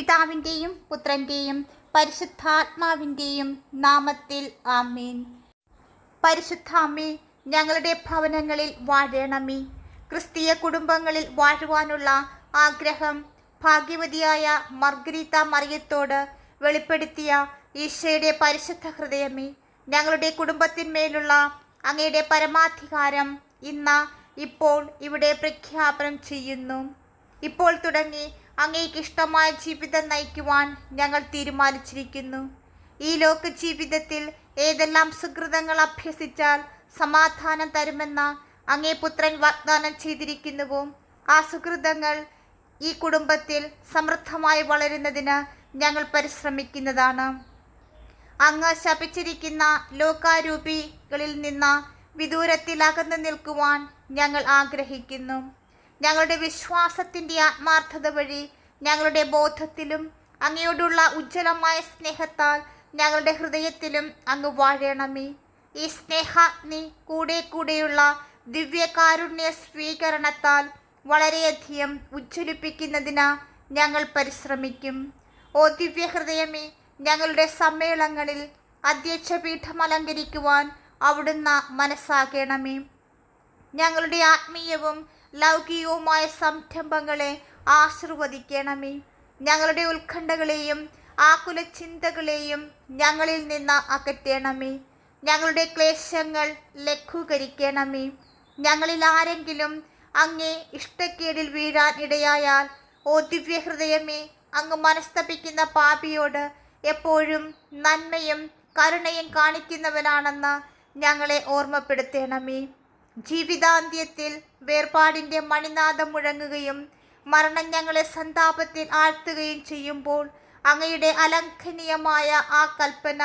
പിതാവിന്റെയും പുത്രന്റെയും പരിശുദ്ധാത്മാവിന്റെയും നാമത്തിൽ ആമീൻ. പരിശുദ്ധാമേ ഞങ്ങളുടെ ഭവനങ്ങളിൽ വാഴണമേ. ക്രിസ്തീയ കുടുംബങ്ങളിൽ വാഴുവാനുള്ള ആഗ്രഹം ഭാഗ്യവതിയായ മർഗരീത മറിയത്തോട് വെളിപ്പെടുത്തിയ ഈശോയുടെ പരിശുദ്ധ ഹൃദയമേ ഞങ്ങളുടെ കുടുംബത്തിന്മേലുള്ള അങ്ങയുടെ പരമാധികാരം ഇന്ന് ഇപ്പോൾ ഇവിടെ പ്രഖ്യാപനം ചെയ്യുന്നു. ഇപ്പോൾ തുടങ്ങി അങ്ങേക്ക് ഇഷ്ടമായ ജീവിതം നയിക്കുവാൻ ഞങ്ങൾ തീരുമാനിച്ചിരിക്കുന്നു. ഈ ലോക ജീവിതത്തിൽ ഏതെല്ലാം സുഹൃതങ്ങൾ അഭ്യസിച്ചാൽ സമാധാനം തരുമെന്ന അങ്ങേ പുത്രൻ വാഗ്ദാനം ചെയ്തിരിക്കുന്നുവോ? ആ സുഹൃതങ്ങൾ ഈ കുടുംബത്തിൽ സമൃദ്ധമായി വളരുന്നതിന് ഞങ്ങൾ പരിശ്രമിക്കുന്നതാണ്. അങ്ങ് ശപിച്ചിരിക്കുന്ന ലോകാരൂപികളിൽ നിന്ന് വിദൂരത്തിൽ അകന്നു നിൽക്കുവാൻ ഞങ്ങൾ ആഗ്രഹിക്കുന്നു. ഞങ്ങളുടെ വിശ്വാസത്തിന്റെ ആത്മാർത്ഥത വഴി ഞങ്ങളുടെ ബോധത്തിലും അങ്ങയോടുള്ള ഉജ്ജ്വലമായ സ്നേഹത്താൽ ഞങ്ങളുടെ ഹൃദയത്തിലും അങ്ങ് വാഴണമേ. ഈ സ്നേഹാഗ്നി കൂടെ കൂടെയുള്ള ദിവ്യകാരുണ്യ സ്വീകരണത്താൽ വളരെയധികം ഉജ്ജ്വലിപ്പിക്കുന്നതിന് ഞങ്ങൾ പരിശ്രമിക്കും. ഓ ദിവ്യഹൃദയമേ ഞങ്ങളുടെ സമ്മേളനങ്ങളിൽ അധ്യക്ഷപീഠം അലങ്കരിക്കുവാൻ അവിടുന്ന് മനസ്സാകണമേ. ഞങ്ങളുടെ ആത്മീയവും ലൗകികവുമായ സംരംഭങ്ങളെ ആശീർവദിക്കണമേ. ഞങ്ങളുടെ ഉത്കണ്ഠകളെയും ആകുല ചിന്തകളെയും ഞങ്ങളിൽ നിന്ന് അകറ്റണമേ. ഞങ്ങളുടെ ക്ലേശങ്ങൾ ലഘൂകരിക്കണമേ. ഞങ്ങളിൽ ആരെങ്കിലും അങ്ങേ ഇഷ്ടക്കേടിൽ വീഴാൻ ഇടയായാൽ ഓ ദിവ്യഹൃദയമേ അങ്ങ് മനസ്തപിക്കുന്ന പാപിയോട് എപ്പോഴും നന്മയും കരുണയും കാണിക്കുന്നവനാണെന്ന് ഞങ്ങളെ ഓർമ്മപ്പെടുത്തണമേ. ജീവിതാന്ത്യത്തിൽ വേർപാടിന്റെ മണിനാദം മുഴങ്ങുകയും മരണം ഞങ്ങളെ സന്താപത്തിൽ ആഴ്ത്തുകയും ചെയ്യുമ്പോൾ അങ്ങയുടെ അലംഘനീയമായ ആ കൽപ്പന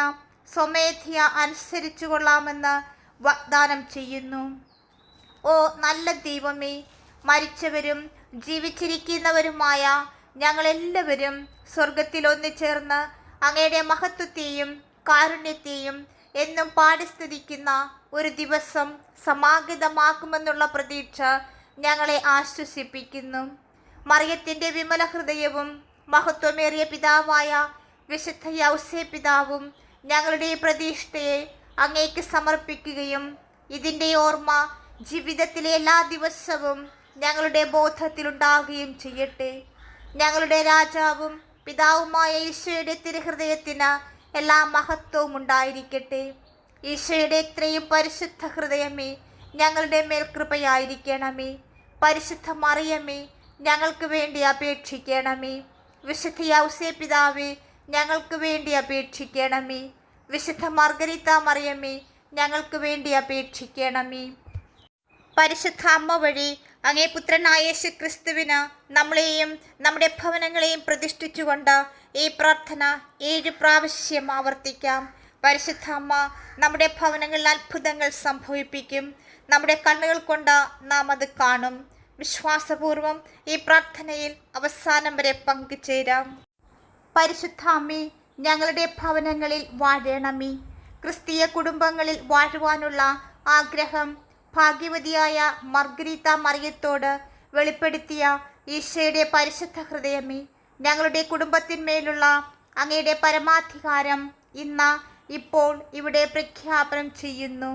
സ്വമേധ്യ അനുസരിച്ചു കൊള്ളാമെന്ന് വാഗ്ദാനം ചെയ്യുന്നു. ഓ നല്ല ദൈവമേ മരിച്ചവരും ജീവിച്ചിരിക്കുന്നവരുമായ ഞങ്ങളെല്ലാവരും സ്വർഗത്തിൽ ഒന്നിച്ചേർന്ന് അങ്ങയുടെ മഹത്വത്തെയും കാരുണ്യത്തെയും എന്നും പാടിസ്തുതിക്കുന്ന ഒരു ദിവസം സമാഗതമാക്കുമെന്നുള്ള പ്രതീക്ഷ ഞങ്ങളെ ആശ്വസിപ്പിക്കുന്നു. മറിയത്തിന്റെ വിമല ഹൃദയവും മഹത്വമേറിയ പിതാവായ വിശുദ്ധ യൗസേ പിതാവും ഞങ്ങളുടെ പ്രതീക്ഷയെ അങ്ങേക്ക് സമർപ്പിക്കുകയും ഇതിന്റെ ഓർമ്മ ജീവിതത്തിലെ എല്ലാ ദിവസവും ഞങ്ങളുടെ ബോധത്തിലുണ്ടാകുകയും ചെയ്യട്ടെ. ഞങ്ങളുടെ രാജാവും പിതാവുമായ ഈശോയുടെ തിരുഹൃദയത്തിന് എല്ലാ മഹത്വവും ഉണ്ടായിരിക്കട്ടെ. ഈശോയുടെ ഇത്രയും പരിശുദ്ധ ഹൃദയമേ ഞങ്ങളുടെ മേൽ കൃപയായിരിക്കണമേ. പരിശുദ്ധ മറിയമേ ഞങ്ങൾക്ക് വേണ്ടി അപേക്ഷിക്കണമേ. വിശുദ്ധ യൗസേ പിതാവേ ഞങ്ങൾക്ക് വേണ്ടി അപേക്ഷിക്കണമേ. വിശുദ്ധ മർഗരിത്ത മറിയമേ ഞങ്ങൾക്ക് വേണ്ടി അപേക്ഷിക്കണമേ. പരിശുദ്ധ അമ്മ വഴി അങ്ങേ പുത്രനായ യേശു ക്രിസ്തുവിന് നമ്മളെയും നമ്മുടെ ഭവനങ്ങളെയും പ്രതിഷ്ഠിച്ചുകൊണ്ട് ഈ പ്രാർത്ഥന ഏഴ് പ്രാവശ്യം ആവർത്തിക്കാം. പരിശുദ്ധ അമ്മ നമ്മുടെ ഭവനങ്ങളിൽ അത്ഭുതങ്ങൾ സംഭവിപ്പിക്കും. നമ്മുടെ കണ്ണുകൾ കൊണ്ട് നാം അത് കാണും. വിശ്വാസപൂർവം ഈ പ്രാർത്ഥനയിൽ അവസാനം വരെ പങ്കുചേരാം. പരിശുദ്ധ ഞങ്ങളുടെ ഭവനങ്ങളിൽ വാഴണമേ. ക്രിസ്തീയ കുടുംബങ്ങളിൽ വാഴുവാനുള്ള ആഗ്രഹം ഭാഗ്യവതിയായ മർഗരീത്ത മറിയത്തോട് വെളിപ്പെടുത്തിയ ഈശോയുടെ പരിശുദ്ധ ഹൃദയമേ ഞങ്ങളുടെ കുടുംബത്തിന്മേലുള്ള അങ്ങയുടെ പരമാധികാരം ഇന്ന് ഇപ്പോൾ ഇവിടെ പ്രഖ്യാപനം ചെയ്യുന്നു.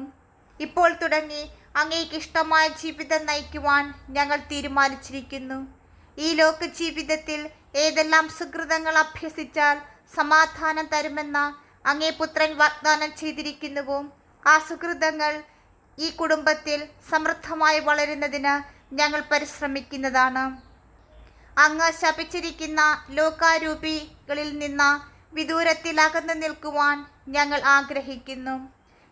ഇപ്പോൾ തുടങ്ങി അങ്ങേക്ക് ഇഷ്ടമായ ജീവിതം നയിക്കുവാൻ ഞങ്ങൾ തീരുമാനിച്ചിരിക്കുന്നു. ഈ ലോക ജീവിതത്തിൽ ഏതെല്ലാം സുഹൃതങ്ങൾ അഭ്യസിച്ചാൽ സമാധാനം തരുമെന്ന അങ്ങേ പുത്രൻ വാഗ്ദാനം ചെയ്തിരിക്കുന്നുവോ? ആ സുഹൃതങ്ങൾ ഈ കുടുംബത്തിൽ സമൃദ്ധമായി വളരുന്നതിന് ഞങ്ങൾ പരിശ്രമിക്കുന്നതാണ്. അങ്ങ് ശപിച്ചിരിക്കുന്ന ലോകാരൂപികളിൽ നിന്ന് വിദൂരത്തിൽ അകന്നു നിൽക്കുവാൻ ഞങ്ങൾ ആഗ്രഹിക്കുന്നു.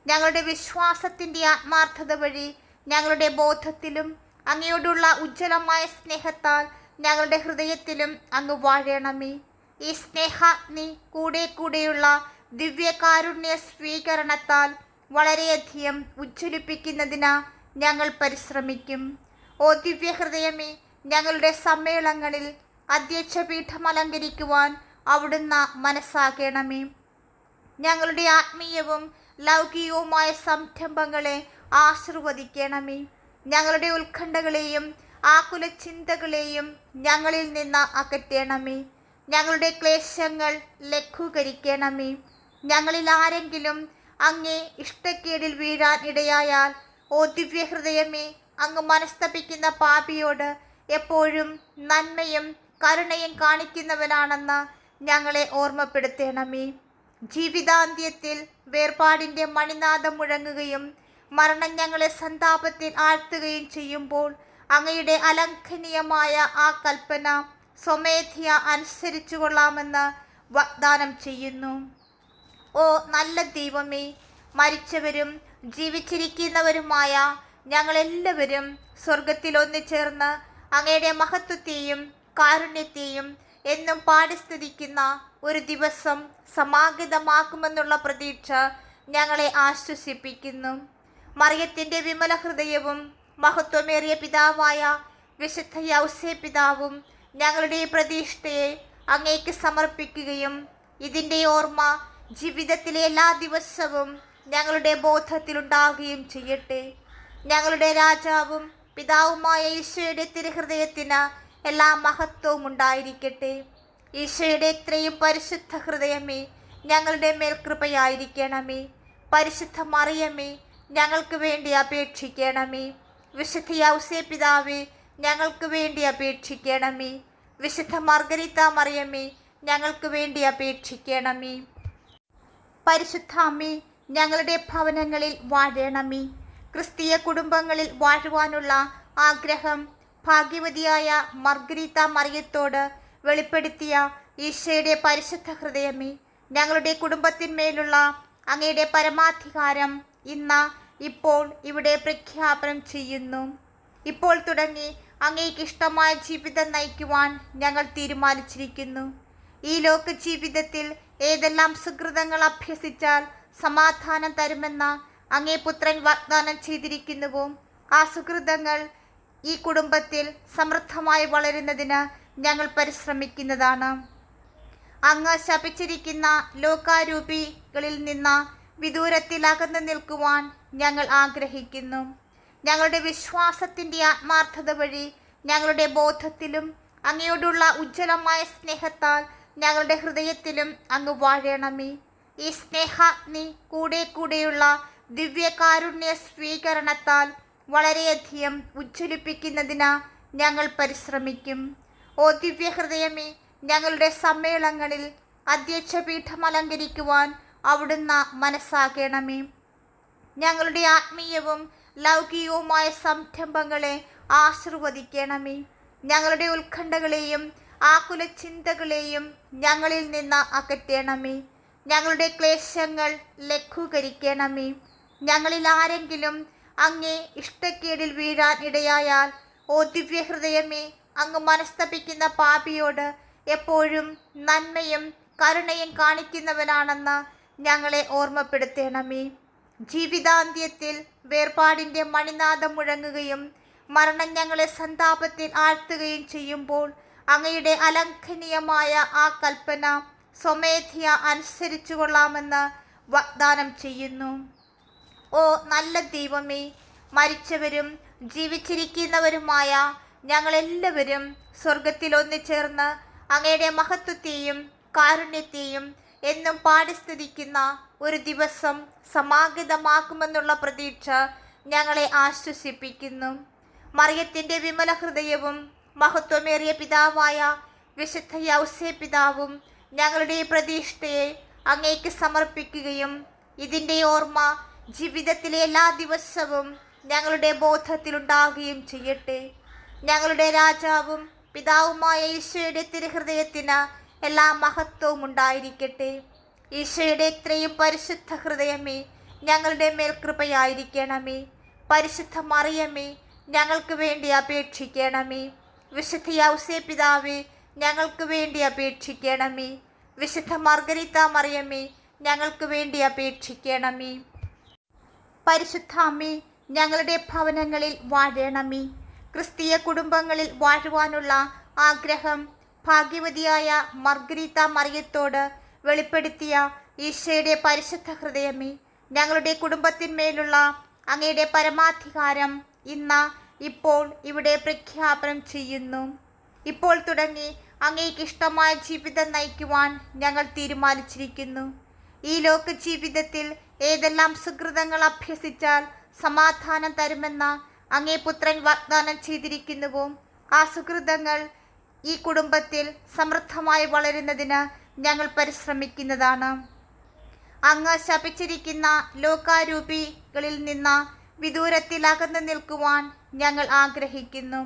ഞങ്ങളുടെ വിശ്വാസത്തിന്റെ ആത്മാർത്ഥത വഴി ഞങ്ങളുടെ ബോധത്തിലും അങ്ങയോടുള്ള ഉജ്ജ്വലമായ സ്നേഹത്താൽ ഞങ്ങളുടെ ഹൃദയത്തിലും അങ്ങ് വാഴണമേ. ഈ സ്നേഹാഗ്നി കൂടെ കൂടെയുള്ള ദിവ്യകാരുണ്യ സ്വീകരണത്താൽ വളരെയധികം ഉജ്ജ്വലിപ്പിക്കുന്നതിന് ഞങ്ങൾ പരിശ്രമിക്കും. ഓ ദിവ്യഹൃദയമേ ഞങ്ങളുടെ സമ്മേളനങ്ങളിൽ അധ്യക്ഷപീഠം അലങ്കരിക്കുവാൻ അവിടുന്ന് മനസ്സാകണമേ. ഞങ്ങളുടെ ആത്മീയവും ലൗകികവുമായ സംരംഭങ്ങളെ ആശീർവദിക്കണമേ. ഞങ്ങളുടെ ഉത്കണ്ഠകളെയും ആകുല ചിന്തകളെയും ഞങ്ങളിൽ നിന്ന് അകറ്റണമേ. ഞങ്ങളുടെ ക്ലേശങ്ങൾ ലഘൂകരിക്കണമേ. ഞങ്ങളിൽ ആരെങ്കിലും അങ്ങേ ഇഷ്ടക്കേടിൽ വീഴാൻ ഇടയായാൽ ഓ ദിവ്യഹൃദയമേ അങ്ങ് മനസ്തപിക്കുന്ന പാപിയോട് എപ്പോഴും നന്മയും കരുണയും കാണിക്കുന്നവനാണെന്ന് ഞങ്ങളെ ഓർമ്മപ്പെടുത്തണമേ. ജീവിതാന്ത്യത്തിൽ വേർപാടിന്റെ മണിനാദം മുഴങ്ങുകയും മരണം ഞങ്ങളെ സന്താപത്തിൽ ആഴ്ത്തുകയും ചെയ്യുമ്പോൾ അങ്ങയുടെ അലംഘനീയമായ ആ കൽപ്പന സ്വമേധിയ അനുസരിച്ചു കൊള്ളാമെന്ന് വാഗ്ദാനം ചെയ്യുന്നു. ഓ നല്ല ദൈവമേ മരിച്ചവരും ജീവിച്ചിരിക്കുന്നവരുമായ ഞങ്ങളെല്ലാവരും സ്വർഗത്തിൽ ഒന്നിച്ചേർന്ന് അങ്ങയുടെ മഹത്വത്തെയും കാരുണ്യത്തെയും എന്നും പാടിസ്ഥിതിക്കുന്ന ഒരു ദിവസം സമാഗതമാക്കുമെന്നുള്ള പ്രതീക്ഷ ഞങ്ങളെ ആശ്വസിപ്പിക്കുന്നു. മറിയത്തിന്റെ വിമല ഹൃദയവും മഹത്വമേറിയ പിതാവായ വിശുദ്ധ യൗസേ പിതാവും ഞങ്ങളുടെ പ്രതീക്ഷയെ അങ്ങേക്ക് സമർപ്പിക്കുകയും ഇതിന്റെ ഓർമ്മ ജീവിതത്തിലെ എല്ലാ ദിവസവും ഞങ്ങളുടെ ബോധത്തിലുണ്ടാകുകയും ചെയ്യട്ടെ. ഞങ്ങളുടെ രാജാവും പിതാവുമായ ഈശോയുടെ തിരുഹൃദയത്തിന് എല്ലാ മഹത്വവും ഉണ്ടായിരിക്കട്ടെ. ഈശോയുടെ ഇത്രയും പരിശുദ്ധ ഹൃദയമേ ഞങ്ങളുടെ മേൽ കൃപയായിരിക്കണമേ. പരിശുദ്ധ മറിയമേ ഞങ്ങൾക്ക് വേണ്ടി അപേക്ഷിക്കണമേ. വിശുദ്ധ യൗസേ പിതാവേ ഞങ്ങൾക്ക് വേണ്ടി അപേക്ഷിക്കണമേ. വിശുദ്ധ മാർഗരിത്ത മറിയമേ ഞങ്ങൾക്ക് വേണ്ടി അപേക്ഷിക്കണമേ. പരിശുദ്ധ അമ്മേ ഞങ്ങളുടെ ഭവനങ്ങളിൽ വാഴണമേ. ക്രിസ്തീയ കുടുംബങ്ങളിൽ വാഴുവാനുള്ള ആഗ്രഹം ഭാഗ്യവതിയായ മർഗരീത്ത മറിയത്തോട് വെളിപ്പെടുത്തിയ ഈശോയുടെ പരിശുദ്ധ ഹൃദയമേ ഞങ്ങളുടെ കുടുംബത്തിന്മേലുള്ള അങ്ങയുടെ പരമാധികാരം ഇന്ന് ഇപ്പോൾ ഇവിടെ പ്രഖ്യാപനം ചെയ്യുന്നു. ഇപ്പോൾ തുടങ്ങി അങ്ങേക്ക് ഇഷ്ടമായ ജീവിതം നയിക്കുവാൻ ഞങ്ങൾ തീരുമാനിച്ചിരിക്കുന്നു. ഈ ലോക ജീവിതത്തിൽ ഏതെല്ലാം സുഹൃതങ്ങൾ അഭ്യസിച്ചാൽ സമാധാനം തരുമെന്ന അങ്ങേ പുത്രൻ വാഗ്ദാനം ചെയ്തിരിക്കുന്നുവോ? ആ സുഹൃതങ്ങൾ ഈ കുടുംബത്തിൽ സമൃദ്ധമായി വളരുന്നതിന് ഞങ്ങൾ പരിശ്രമിക്കുന്നതാണ്. അങ്ങ് ശപിച്ചിരിക്കുന്ന ലോകാരൂപികളിൽ നിന്ന് വിദൂരത്തിൽ അകന്നു നിൽക്കുവാൻ ഞങ്ങൾ ആഗ്രഹിക്കുന്നു. ഞങ്ങളുടെ വിശ്വാസത്തിന്റെ ആത്മാർത്ഥത വഴി ഞങ്ങളുടെ ബോധത്തിലും അങ്ങയോടുള്ള ഉജ്ജ്വലമായ സ്നേഹത്താൽ ഞങ്ങളുടെ ഹൃദയത്തിലും അങ്ങ് വാഴണമേ. ഈ സ്നേഹാഗ്നി കൂടെ കൂടെയുള്ള ദിവ്യകാരുണ്യ സ്വീകരണത്താൽ വളരെയധികം ഉജ്ജ്വലിപ്പിക്കുന്നതിന് ഞങ്ങൾ പരിശ്രമിക്കും. ഓ ദിവ്യഹൃദയമേ ഞങ്ങളുടെ സമ്മേളനങ്ങളിൽ അധ്യക്ഷ പീഠം അലങ്കരിക്കുവാൻ അവിടുന്ന് മനസ്സാകണമേ. ഞങ്ങളുടെ ആത്മീയവും ലൗകികവുമായ സംരംഭങ്ങളെ ആശീർവദിക്കണമേ. ഞങ്ങളുടെ ഉത്കണ്ഠകളെയും ആകുല ചിന്തകളെയും ഞങ്ങളിൽ നിന്ന് അകറ്റണമേ. ഞങ്ങളുടെ ക്ലേശങ്ങൾ ലഘൂകരിക്കണമേ. ഞങ്ങളിൽ ആരെങ്കിലും അങ്ങേ ഇഷ്ടക്കേടിൽ വീഴാൻ ഇടയായാൽ ഓ ദിവ്യഹൃദയമേ അങ്ങ് മനസ്തപിക്കുന്ന പാപിയോട് എപ്പോഴും നന്മയും കരുണയും കാണിക്കുന്നവനാണെന്ന് ഞങ്ങളെ ഓർമ്മപ്പെടുത്തണമേ. ജീവിതാന്ത്യത്തിൽ വേർപാടിന്റെ മണിനാഥം മുഴങ്ങുകയും മരണം ഞങ്ങളെ സന്താപത്തിൽ ആഴ്ത്തുകയും ചെയ്യുമ്പോൾ അങ്ങയുടെ അലംഘനീയമായ ആ കൽപ്പന സ്വമേധയ അനുസരിച്ചു കൊള്ളാമെന്ന് വാഗ്ദാനം ചെയ്യുന്നു. ഓ നല്ല ദൈവമേ മരിച്ചവരും ജീവിച്ചിരിക്കുന്നവരുമായ ഞങ്ങളെല്ലാവരും സ്വർഗത്തിൽ ഒന്നിച്ചേർന്ന് അങ്ങയുടെ മഹത്വത്തെയും കാരുണ്യത്തെയും എന്നും പാടിസ്ഥിതിക്കുന്ന ഒരു ദിവസം സമാഗതമാക്കുമെന്നുള്ള പ്രതീക്ഷ ഞങ്ങളെ ആശ്വസിപ്പിക്കുന്നു. മറിയത്തിന്റെ വിമല ഹൃദയവും മഹത്വമേറിയ പിതാവായ വിശുദ്ധ യൗസേ പിതാവും ഞങ്ങളുടെ പ്രതീക്ഷയെ അങ്ങേക്ക് സമർപ്പിക്കുകയും ഇതിന്റെ ഓർമ്മ ജീവിതത്തിലെ എല്ലാ ദിവസവും ഞങ്ങളുടെ ബോധത്തിലുണ്ടാകുകയും ചെയ്യട്ടെ. ഞങ്ങളുടെ രാജാവും പിതാവുമായ ഈശോയുടെ തിരുഹൃദയത്തിന് എല്ലാ മഹത്വവും ഉണ്ടായിരിക്കട്ടെ. ഈശോയുടെ ഇത്രയും പരിശുദ്ധ ഹൃദയമേ ഞങ്ങളുടെ മേൽ കൃപയായിരിക്കണമേ. പരിശുദ്ധ മറിയമേ ഞങ്ങൾക്ക് വേണ്ടി അപേക്ഷിക്കണമേ. വിശുദ്ധ യൗസേ പിതാവേ ഞങ്ങൾക്ക് വേണ്ടി അപേക്ഷിക്കണമേ. വിശുദ്ധ മാർഗരിത്ത മറിയമേ ഞങ്ങൾക്ക് വേണ്ടി അപേക്ഷിക്കണമേ. പരിശുദ്ധ അമ്മേ ഞങ്ങളുടെ ഭവനങ്ങളിൽ വാഴണമേ. ക്രിസ്തീയ കുടുംബങ്ങളിൽ വാഴുവാനുള്ള ആഗ്രഹം ഭാഗ്യവതിയായ മർഗരീത്ത മറിയത്തോട് വെളിപ്പെടുത്തിയ ഈശോയുടെ പരിശുദ്ധ ഹൃദയമേ ഞങ്ങളുടെ കുടുംബത്തിന്മേലുള്ള അങ്ങയുടെ പരമാധികാരം ഇന്ന് ഇപ്പോൾ ഇവിടെ പ്രഖ്യാപനം ചെയ്യുന്നു. ഇപ്പോൾ തുടങ്ങി അങ്ങേക്ക് ഇഷ്ടമായ ജീവിതം നയിക്കുവാൻ ഞങ്ങൾ തീരുമാനിച്ചിരിക്കുന്നു. ഈ ലോക ജീവിതത്തിൽ ഏതെല്ലാം സുഹൃതങ്ങൾ അഭ്യസിച്ചാൽ സമാധാനം തരുമെന്ന അങ്ങേ പുത്രൻ വാഗ്ദാനം ചെയ്തിരിക്കുന്നുവോ? ആ സുഹൃതങ്ങൾ ഈ കുടുംബത്തിൽ സമൃദ്ധമായി വളരുന്നതിന് ഞങ്ങൾ പരിശ്രമിക്കുന്നതാണ്. അങ്ങ് ശപിച്ചിരിക്കുന്ന ലോകാരൂപികളിൽ നിന്ന് വിദൂരത്തിൽ അകന്നു നിൽക്കുവാൻ ഞങ്ങൾ ആഗ്രഹിക്കുന്നു.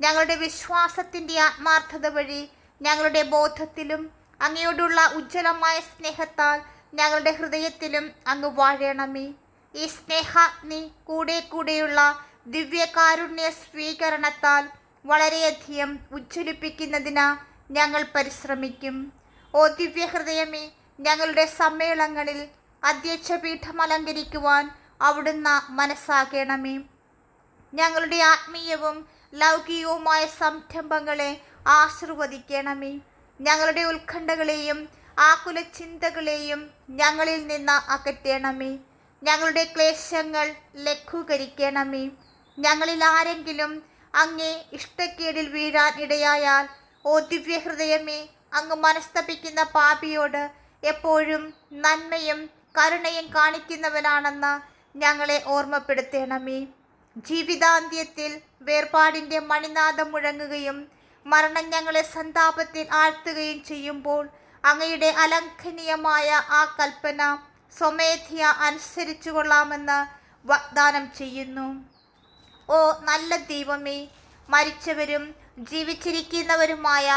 ഞങ്ങളുടെ വിശ്വാസത്തിന്റെ ആത്മാർത്ഥത വഴി ഞങ്ങളുടെ ബോധത്തിലും അങ്ങയോടുള്ള ഉജ്ജ്വലമായ സ്നേഹത്താൽ ഞങ്ങളുടെ ഹൃദയത്തിലും അങ്ങ് വാഴണമേ. ഈ സ്നേഹാഗ്നി കൂടെ കൂടെയുള്ള ദിവ്യകാരുണ്യ സ്വീകരണത്താൽ വളരെയധികം ഉജ്ജ്വലിപ്പിക്കുന്നതിന് ഞങ്ങൾ പരിശ്രമിക്കും. ഓ ദിവ്യഹൃദയമേ ഞങ്ങളുടെ സമ്മേളനങ്ങളിൽ അധ്യക്ഷ പീഠം അലങ്കരിക്കുവാൻ അവിടുന്ന് മനസ്സാകണമേ. ഞങ്ങളുടെ ആത്മീയവും ലൗകികവുമായ സംരംഭങ്ങളെ ആശീർവദിക്കണമേ. ഞങ്ങളുടെ ഉത്കണ്ഠകളെയും ആകുല ചിന്തകളെയും ഞങ്ങളിൽ നിന്ന് അകറ്റണമേ. ഞങ്ങളുടെ ക്ലേശങ്ങൾ ലഘൂകരിക്കണമേ. ഞങ്ങളിൽ ആരെങ്കിലും അങ്ങേ ഇഷ്ടക്കേടിൽ വീഴാൻ ഇടയായാൽ ഓ ദിവ്യഹൃദയമേ അങ്ങ് മനസ്തപിക്കുന്ന പാപിയോട് എപ്പോഴും നന്മയും കരുണയും കാണിക്കുന്നവനാണെന്ന് ഞങ്ങളെ ഓർമ്മപ്പെടുത്തണമേ. ജീവിതാന്ത്യത്തിൽ വേർപാടിന്റെ മണിനാദം മുഴങ്ങുകയും മരണം ഞങ്ങളെ സന്താപത്തിൽ ആഴ്ത്തുകയും ചെയ്യുമ്പോൾ അങ്ങയുടെ അലംഘനീയമായ ആ കൽപ്പന സ്വമേധ്യ അനുസരിച്ചു കൊള്ളാമെന്ന് വാഗ്ദാനം ചെയ്യുന്നു. ഓ നല്ല ദൈവമേ മരിച്ചവരും ജീവിച്ചിരിക്കുന്നവരുമായ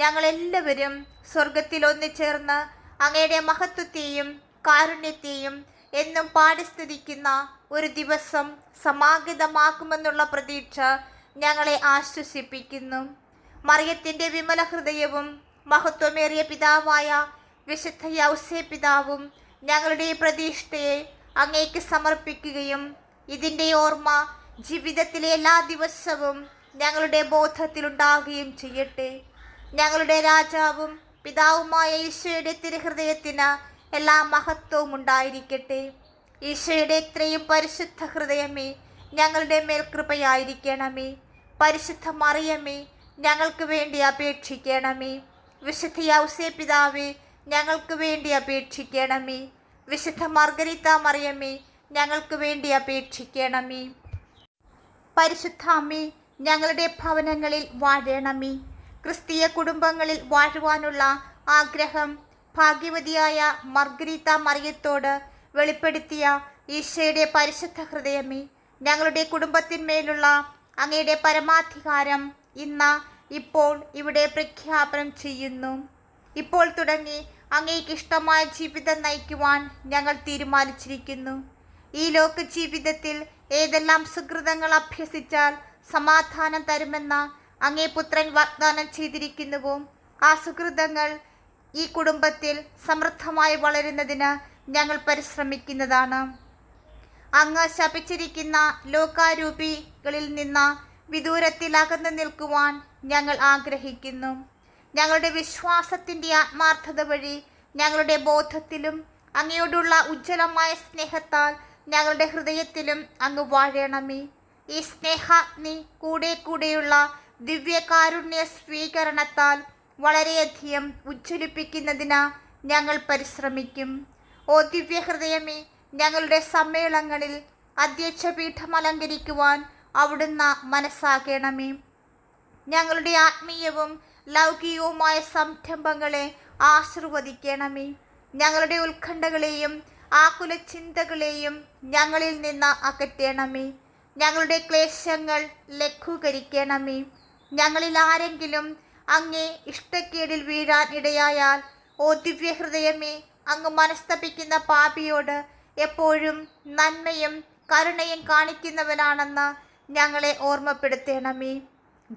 ഞങ്ങളെല്ലാവരും സ്വർഗത്തിൽ ഒന്നിച്ചേർന്ന് അങ്ങയുടെ മഹത്വത്തെയും കാരുണ്യത്തെയും എന്നും പാടിസ്ഥിതിക്കുന്ന ഒരു ദിവസം സമാഗതമാക്കുമെന്നുള്ള പ്രതീക്ഷ ഞങ്ങളെ ആശ്വസിപ്പിക്കുന്നു. മറിയത്തിന്റെ വിമല ഹൃദയവും മഹത്വമേറിയ പിതാവായ വിശുദ്ധ യൗസേ പിതാവും ഞങ്ങളുടെ പ്രതീക്ഷയെ അങ്ങേക്ക് സമർപ്പിക്കുകയും ഇതിന്റെ ഓർമ്മ ജീവിതത്തിലെ എല്ലാ ദിവസവും ഞങ്ങളുടെ ബോധത്തിലുണ്ടാകുകയും ചെയ്യട്ടെ. ഞങ്ങളുടെ രാജാവും പിതാവുമായ ഈശോയുടെ തിരുഹൃദയത്തിന് എല്ലാ മഹത്വവും ഉണ്ടായിരിക്കട്ടെ. ഈശോയുടെ ഇത്രയും പരിശുദ്ധ ഹൃദയമേ ഞങ്ങളുടെ മേൽ കൃപയായിരിക്കണമേ. പരിശുദ്ധ മറിയമേ ഞങ്ങൾക്ക് വേണ്ടി അപേക്ഷിക്കണമേ. വിശുദ്ധ യൗസേ പിതാവേ ഞങ്ങൾക്ക് വേണ്ടി അപേക്ഷിക്കണമേ. വിശുദ്ധ മാർഗരിത്ത മറിയമ്മേ ഞങ്ങൾക്ക് വേണ്ടി അപേക്ഷിക്കണമേ. പരിശുദ്ധ അമ്മേ ഞങ്ങളുടെ ഭവനങ്ങളിൽ വാഴണമേ. ക്രിസ്തീയ കുടുംബങ്ങളിൽ വാഴുവാനുള്ള ആഗ്രഹം ഭാഗ്യവതിയായ മർഗരീത്ത മറിയത്തോട് വെളിപ്പെടുത്തിയ ഈശോയുടെ പരിശുദ്ധ ഹൃദയമേ ഞങ്ങളുടെ കുടുംബത്തിന്മേലുള്ള അങ്ങയുടെ പരമാധികാരം ഇന്ന് ഇപ്പോൾ ഇവിടെ പ്രഖ്യാപനം ചെയ്യുന്നു. ഇപ്പോൾ തുടങ്ങി അങ്ങേക്ക് ഇഷ്ടമായ ജീവിതം നയിക്കുവാൻ ഞങ്ങൾ തീരുമാനിച്ചിരിക്കുന്നു. ഈ ലോക ജീവിതത്തിൽ ഏതെല്ലാം സുഹൃതങ്ങൾ അഭ്യസിച്ചാൽ സമാധാനം തരുമെന്ന അങ്ങേ പുത്രൻ വാഗ്ദാനം ചെയ്തിരിക്കുന്നുവോ? ആ സുഹൃതങ്ങൾ ഈ കുടുംബത്തിൽ സമൃദ്ധമായി വളരുന്നതിന് ഞങ്ങൾ പരിശ്രമിക്കുന്നതാണ്. അങ്ങ് ശപിച്ചിരിക്കുന്ന ലോകാരൂപികളിൽ നിന്ന് വിദൂരത്തിൽ അകന്നു നിൽക്കുവാൻ ഞങ്ങൾ ആഗ്രഹിക്കുന്നു. ഞങ്ങളുടെ വിശ്വാസത്തിന്റെ ആത്മാർത്ഥത വഴി ഞങ്ങളുടെ ബോധത്തിലും അങ്ങയോടുള്ള ഉജ്ജ്വലമായ സ്നേഹത്താൽ ഞങ്ങളുടെ ഹൃദയത്തിലും അങ്ങ് വാഴണമേ. ഈ സ്നേഹാഗ്നി കൂടെ കൂടെയുള്ള ദിവ്യകാരുണ്യ സ്വീകരണത്താൽ വളരെയധികം ഉജ്ജ്വലിപ്പിക്കുന്നതിന് ഞങ്ങൾ പരിശ്രമിക്കും. ഓ ദിവ്യഹൃദയമേ ഞങ്ങളുടെ സമ്മേളനങ്ങളിൽ അധ്യക്ഷപീഠം അലങ്കരിക്കുവാൻ അവിടുന്ന് മനസ്സാക്കണമേ. ഞങ്ങളുടെ ആത്മീയവും ലൗകികവുമായ സംരംഭങ്ങളെ ആശീർവദിക്കണമേ. ഞങ്ങളുടെ ഉത്കണ്ഠകളെയും ആകുല ചിന്തകളെയും ഞങ്ങളിൽ നിന്ന് അകറ്റണമേ. ഞങ്ങളുടെ ക്ലേശങ്ങൾ ലഘൂകരിക്കണമേ. ഞങ്ങളിൽ ആരെങ്കിലും അങ്ങേ ഇഷ്ടക്കേടിൽ വീഴാൻ ഇടയായാൽ ഓ ദിവ്യഹൃദയമേ അങ്ങ് മനസ്തപിക്കുന്ന പാപിയോട് എപ്പോഴും നന്മയും കരുണയും കാണിക്കുന്നവനാണെന്ന് ഞങ്ങളെ ഓർമ്മപ്പെടുത്തണമേ.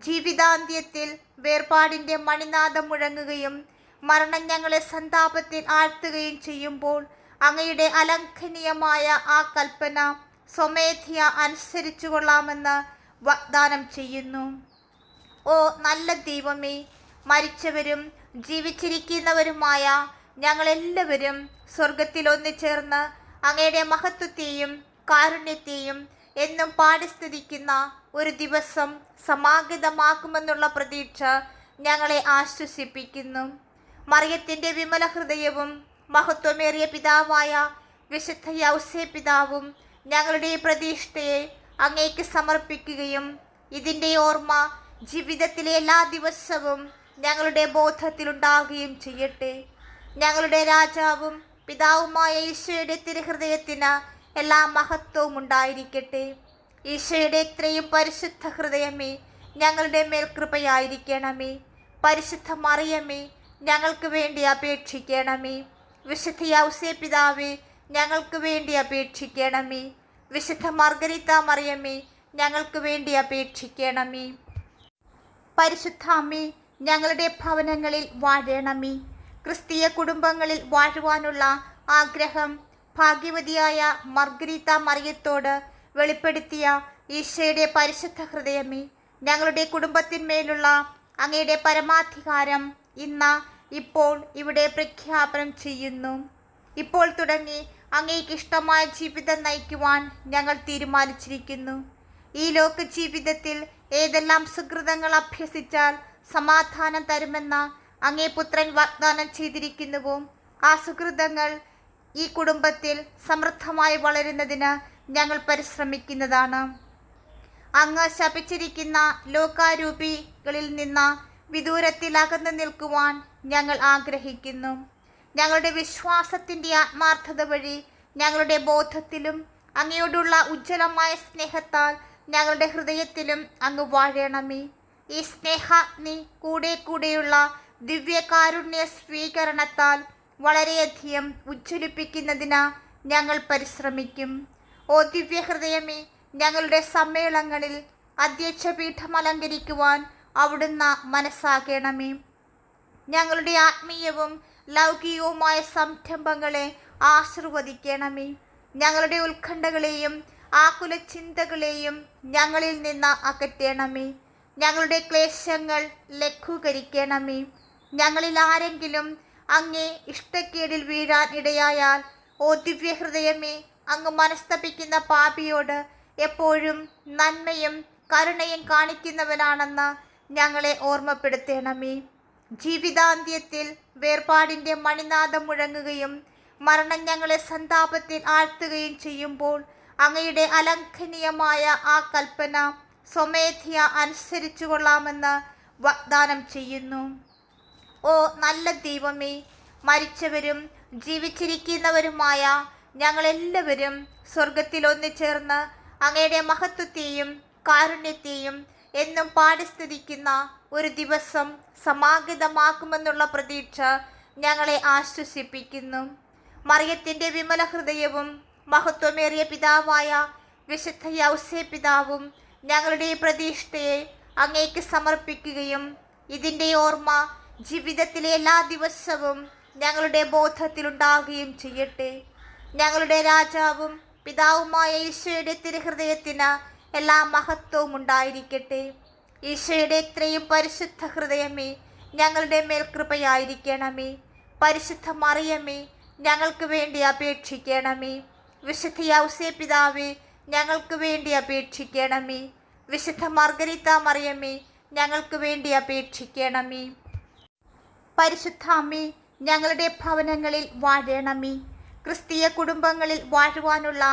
ജീവിതാന്ത്യത്തിൽ വേർപാടിന്റെ മണിനാദം മുഴങ്ങുകയും മരണം ഞങ്ങളെ സന്താപത്തിൽ ആഴ്ത്തുകയും ചെയ്യുമ്പോൾ അങ്ങയുടെ അലംഘനീയമായ ആ കൽപ്പന സ്വമേധ്യ അനുസരിച്ചു കൊള്ളാമെന്ന് വാഗ്ദാനം ചെയ്യുന്നു. ഓ നല്ല ദൈവമേ മരിച്ചവരും ജീവിച്ചിരിക്കുന്നവരുമായ ഞങ്ങളെല്ലാവരും സ്വർഗത്തിൽ ഒന്നിച്ചേർന്ന് അങ്ങയുടെ മഹത്വത്തെയും കാരുണ്യത്തെയും എന്നും പാടിസ്ഥിതിക്കുന്ന ഒരു ദിവസം സമാഗതമാക്കുമെന്നുള്ള പ്രതീക്ഷ ഞങ്ങളെ ആശ്വസിപ്പിക്കുന്നു. മറിയത്തിന്റെ വിമല ഹൃദയവും മഹത്വമേറിയ പിതാവായ വിശുദ്ധ യൗസേ പിതാവും ഞങ്ങളുടെ പ്രതീക്ഷയെ അങ്ങേക്ക് സമർപ്പിക്കുകയും ഇതിന്റെ ഓർമ്മ ജീവിതത്തിലെ എല്ലാ ദിവസവും ഞങ്ങളുടെ ബോധത്തിലുണ്ടാകുകയും ചെയ്യട്ടെ. ഞങ്ങളുടെ രാജാവും പിതാവുമായ ഈശോയുടെ തിരുഹൃദയത്തിന് എല്ലാ മഹത്വവും ഉണ്ടായിരിക്കട്ടെ. ഈശോയുടെ ഇത്രയും പരിശുദ്ധ ഹൃദയമേ ഞങ്ങളുടെ മേൽ കൃപയായിരിക്കണമേ. പരിശുദ്ധ മറിയമേ ഞങ്ങൾക്ക് വേണ്ടി അപേക്ഷിക്കണമേ. വിശുദ്ധ യൗസേ പിതാവേ ഞങ്ങൾക്ക് വേണ്ടി അപേക്ഷിക്കണമേ. വിശുദ്ധ മാർഗരിത്ത മറിയമേ ഞങ്ങൾക്ക് വേണ്ടി അപേക്ഷിക്കണമേ. പരിശുദ്ധ അമ്മേ ഞങ്ങളുടെ ഭവനങ്ങളിൽ വാഴണമേ. ക്രിസ്തീയ കുടുംബങ്ങളിൽ വാഴുവാനുള്ള ആഗ്രഹം ഭാഗ്യവതിയായ മർഗരീത്ത മറിയത്തോട് വെളിപ്പെടുത്തിയ ഈശോയുടെ പരിശുദ്ധ ഹൃദയമേ ഞങ്ങളുടെ കുടുംബത്തിന്മേലുള്ള അങ്ങയുടെ പരമാധികാരം ഇന്ന് ഇപ്പോൾ ഇവിടെ പ്രഖ്യാപനം ചെയ്യുന്നു. ഇപ്പോൾ തുടങ്ങി അങ്ങേക്ക് ഇഷ്ടമായ ജീവിതം നയിക്കുവാൻ ഞങ്ങൾ തീരുമാനിച്ചിരിക്കുന്നു. ഈ ലോക ജീവിതത്തിൽ ഏതെല്ലാം സുഹൃതങ്ങൾ അഭ്യസിച്ചാൽ സമാധാനം തരുമെന്ന അങ്ങേ പുത്രൻ വാഗ്ദാനം ചെയ്തിരിക്കുന്നുവോ? ആ സുഹൃതങ്ങൾ ഈ കുടുംബത്തിൽ സമൃദ്ധമായി വളരുന്നതിന് ഞങ്ങൾ പരിശ്രമിക്കുന്നതാണ്. അങ്ങ് ശപിച്ചിരിക്കുന്ന ലോകാരൂപികളിൽ നിന്ന് വിദൂരത്തിൽ അകന്നു നിൽക്കുവാൻ ഞങ്ങൾ ആഗ്രഹിക്കുന്നു. ഞങ്ങളുടെ വിശ്വാസത്തിന്റെ ആത്മാർത്ഥത വഴി ഞങ്ങളുടെ ബോധത്തിലും അങ്ങയോടുള്ള ഉജ്ജ്വലമായ സ്നേഹത്താൽ ഞങ്ങളുടെ ഹൃദയത്തിലും അങ്ങ് വാഴണമേ. ഈ സ്നേഹാഗ്നി കൂടെ കൂടെയുള്ള ദിവ്യകാരുണ്യ സ്വീകരണത്താൽ വളരെയധികം ഉജ്ജ്വലിപ്പിക്കുന്നതിന് ഞങ്ങൾ പരിശ്രമിക്കും. ഓ ദിവ്യഹൃദയമേ ഞങ്ങളുടെ സമ്മേളനങ്ങളിൽ അധ്യക്ഷപീഠം അലങ്കരിക്കുവാൻ അവിടുന്ന് മനസ്സാകണമേ. ഞങ്ങളുടെ ആത്മീയവും ലൗകികവുമായ സംരംഭങ്ങളെ ആശീർവദിക്കണമേ. ഞങ്ങളുടെ ഉത്കണ്ഠകളെയും ആകുല ചിന്തകളെയും ഞങ്ങളിൽ നിന്ന് അകറ്റണമേ. ഞങ്ങളുടെ ക്ലേശങ്ങൾ ലഘൂകരിക്കണമേ. ഞങ്ങളിൽ ആരെങ്കിലും അങ്ങേ ഇഷ്ടക്കേടിൽ വീഴാൻ ഇടയായാൽ ഓ ദിവ്യഹൃദയമേ അങ്ങ് മനസ്തപിക്കുന്ന പാപിയോട് എപ്പോഴും നന്മയും കരുണയും കാണിക്കുന്നവനാണെന്ന് ഞങ്ങളെ ഓർമ്മപ്പെടുത്തണമേ. ജീവിതാന്ത്യത്തിൽ വേർപാടിന്റെ മണിനാഥം മുഴങ്ങുകയും മരണം ഞങ്ങളെ സന്താപത്തിൽ ആഴ്ത്തുകയും ചെയ്യുമ്പോൾ അങ്ങയുടെ അലംഘനീയമായ ആ കൽപ്പന സ്വമേധ്യ അനുസരിച്ചു കൊള്ളാമെന്ന് വാഗ്ദാനം ചെയ്യുന്നു. ഓ നല്ല ദൈവമേ മരിച്ചവരും ജീവിച്ചിരിക്കുന്നവരുമായ ഞങ്ങളെല്ലാവരും സ്വർഗത്തിൽ ഒന്നിച്ചേർന്ന് അങ്ങയുടെ മഹത്വത്തെയും കാരുണ്യത്തെയും എന്നും പാടിസ്ഥിതിക്കുന്ന ഒരു ദിവസം സമാഗതമാക്കുമെന്നുള്ള പ്രതീക്ഷ ഞങ്ങളെ ആശ്വസിപ്പിക്കുന്നു. മറിയത്തിന്റെ വിമല ഹൃദയവും മഹത്വമേറിയ പിതാവായ വിശുദ്ധ യൗസേ പിതാവും ഞങ്ങളുടെ പ്രതീക്ഷയെ അങ്ങേക്ക് സമർപ്പിക്കുകയും ഇതിന്റെ ഓർമ്മ ജീവിതത്തിലെ എല്ലാ ദിവസവും ഞങ്ങളുടെ ബോധത്തിലുണ്ടാകുകയും ചെയ്യട്ടെ. ഞങ്ങളുടെ രാജാവും പിതാവുമായ ഈശോയുടെ തിരുഹൃദയത്തിന് എല്ലാ മഹത്വവും ഉണ്ടായിരിക്കട്ടെ. ഈശോയുടെ ഇത്രയും പരിശുദ്ധ ഹൃദയമേ ഞങ്ങളുടെ മേൽ കൃപയായിരിക്കണമേ. പരിശുദ്ധ മറിയമേ ഞങ്ങൾക്ക് വേണ്ടി അപേക്ഷിക്കണമേ. വിശുദ്ധ യൗസേ പിതാവേ ഞങ്ങൾക്ക് വേണ്ടി അപേക്ഷിക്കണമേ. വിശുദ്ധ മാർഗരിത്ത മറിയമേ ഞങ്ങൾക്ക് വേണ്ടി അപേക്ഷിക്കണമേ. പരിശുദ്ധ അമ്മേ ഞങ്ങളുടെ ഭവനങ്ങളിൽ വാഴണമേ. ക്രിസ്തീയ കുടുംബങ്ങളിൽ വാഴുവാനുള്ള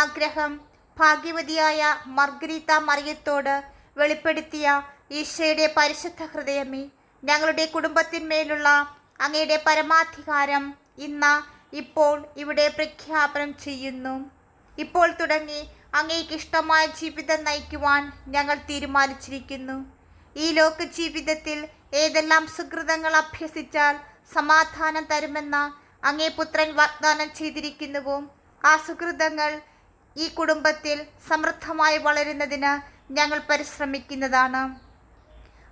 ആഗ്രഹം ഭാഗ്യവതിയായ മർഗരീത്ത മറിയത്തോട് വെളിപ്പെടുത്തിയ ഈശോയുടെ പരിശുദ്ധ ഹൃദയമേ ഞങ്ങളുടെ കുടുംബത്തിന്മേലുള്ള അങ്ങയുടെ പരമാധികാരം ഇന്ന് ഇപ്പോൾ ഇവിടെ പ്രഖ്യാപനം ചെയ്യുന്നു. ഇപ്പോൾ തുടങ്ങി അങ്ങേക്ക് ഇഷ്ടമായ ജീവിതം നയിക്കുവാൻ ഞങ്ങൾ തീരുമാനിച്ചിരിക്കുന്നു. ഈ ലോക ജീവിതത്തിൽ ഏതെല്ലാം സുഹൃതങ്ങൾ അഭ്യസിച്ചാൽ സമാധാനം തരുമെന്ന അങ്ങേ പുത്രൻ വാഗ്ദാനം ചെയ്തിരിക്കുന്നുവോ? ആ സുഹൃതങ്ങൾ ഈ കുടുംബത്തിൽ സമൃദ്ധമായി വളരുന്നതിന് ഞങ്ങൾ പരിശ്രമിക്കുന്നതാണ്.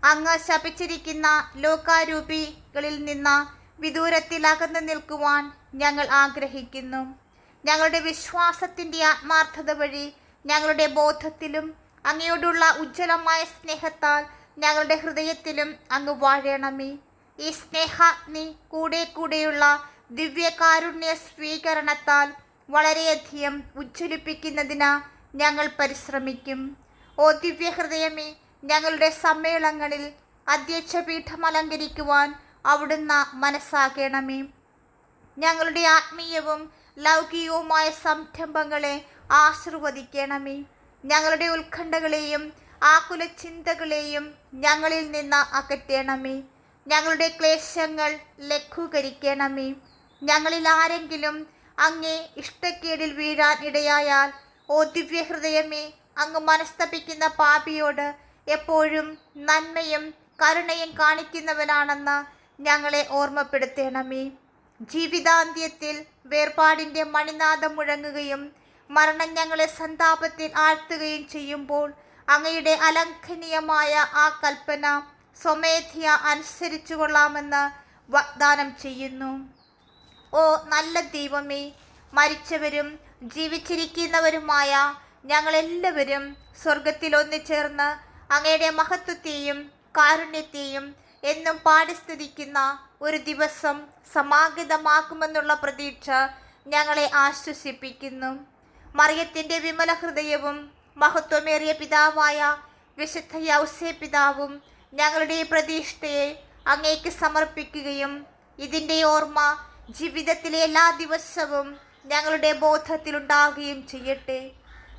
അങ്ങ് ശപിച്ചിരിക്കുന്ന ലോകാരൂപികളിൽ നിന്ന് വിദൂരത്തിൽ അകന്നു നിൽക്കുവാൻ ഞങ്ങൾ ആഗ്രഹിക്കുന്നു. ഞങ്ങളുടെ വിശ്വാസത്തിന്റെ ആത്മാർത്ഥത വഴി ഞങ്ങളുടെ ബോധത്തിലും അങ്ങയോടുള്ള ഉജ്ജ്വലമായ സ്നേഹത്താൽ ഞങ്ങളുടെ ഹൃദയത്തിലും അങ്ങ് വാഴണമേ. ഈ സ്നേഹാഗ്നി കൂടെ കൂടെയുള്ള ദിവ്യകാരുണ്യ സ്വീകരണത്താൽ വളരെയധികം ഉജ്ജ്വലിപ്പിക്കുന്നതിന് ഞങ്ങൾ പരിശ്രമിക്കും. ഓ ദിവ്യഹൃദയമേ ഞങ്ങളുടെ സമ്മേളനങ്ങളിൽ അധ്യക്ഷ പീഠം അലങ്കരിക്കുവാൻ അവിടുന്ന് മനസ്സാകണമേ. ഞങ്ങളുടെ ആത്മീയവും ലൗകികവുമായ സംരംഭങ്ങളെ ആശീർവദിക്കണമേ. ഞങ്ങളുടെ ഉത്കണ്ഠകളെയും ആകുല ചിന്തകളെയും ഞങ്ങളിൽ നിന്ന് അകറ്റണമേ. ഞങ്ങളുടെ ക്ലേശങ്ങൾ ലഘൂകരിക്കണമേ. ഞങ്ങളിൽ ആരെങ്കിലും അങ്ങേ ഇഷ്ടക്കേടിൽ വീഴാൻ ഇടയായാൽ ഓ ദിവ്യഹൃദയമേ അങ്ങ് മനസ്തപിക്കുന്ന പാപിയോട് എപ്പോഴും നന്മയും കരുണയും കാണിക്കുന്നവനാണെന്ന് ഞങ്ങളെ ഓർമ്മപ്പെടുത്തണമേ. ജീവിതാന്ത്യത്തിൽ വേർപാടിന്റെ മണിനാദം മുഴങ്ങുകയും മരണം ഞങ്ങളെ സന്താപത്തിൽ ആഴ്ത്തുകയും ചെയ്യുമ്പോൾ അങ്ങയുടെ അലംഘനീയമായ ആ കൽപ്പന സ്വമേധ്യ അനുസരിച്ചു കൊള്ളാമെന്ന് വാഗ്ദാനം ചെയ്യുന്നു. ഓ നല്ല ദൈവമേ മരിച്ചവരും ജീവിച്ചിരിക്കുന്നവരുമായ ഞങ്ങളെല്ലാവരും സ്വർഗത്തിൽ ഒന്നിച്ചേർന്ന് അങ്ങയുടെ മഹത്വത്തെയും കാരുണ്യത്തെയും എന്നും പാടിസ്തുതിക്കുന്ന ഒരു ദിവസം സമാഗതമാക്കുമെന്നുള്ള പ്രതീക്ഷ ഞങ്ങളെ ആശ്വസിപ്പിക്കുന്നു. മറിയത്തിന്റെ വിമല ഹൃദയവും മഹത്വമേറിയ പിതാവായ വിശുദ്ധ യൗസേ പിതാവും ഞങ്ങളുടെ പ്രതീക്ഷയെ അങ്ങേക്ക് സമർപ്പിക്കുകയും ഇതിന്റെ ഓർമ്മ ജീവിതത്തിലെ എല്ലാ ദിവസവും ഞങ്ങളുടെ ബോധത്തിലുണ്ടാകുകയും ചെയ്യട്ടെ.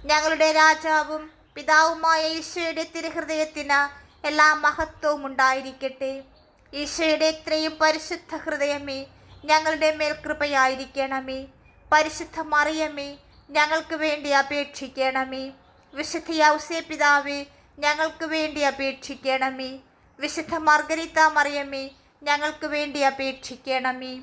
ഞങ്ങളുടെ രാജാവും പിതാവുമായ ഈശോയുടെ തിരുഹൃദയത്തിന് എല്ലാ മഹത്വവും ഉണ്ടായിരിക്കട്ടെ. ഈശോയുടെ ഇത്രയും പരിശുദ്ധ ഹൃദയമേ ഞങ്ങളുടെ മേൽ കൃപയായിരിക്കണമേ. പരിശുദ്ധ മറിയമേ ഞങ്ങൾക്ക് വേണ്ടി അപേക്ഷിക്കണമേ. വിശുദ്ധ യൗസേ പിതാവേ ഞങ്ങൾക്ക് വേണ്ടി അപേക്ഷിക്കണമേ. വിശുദ്ധ മാർഗരിത്ത മറിയമേ ഞങ്ങൾക്ക് വേണ്ടി അപേക്ഷിക്കണമേ.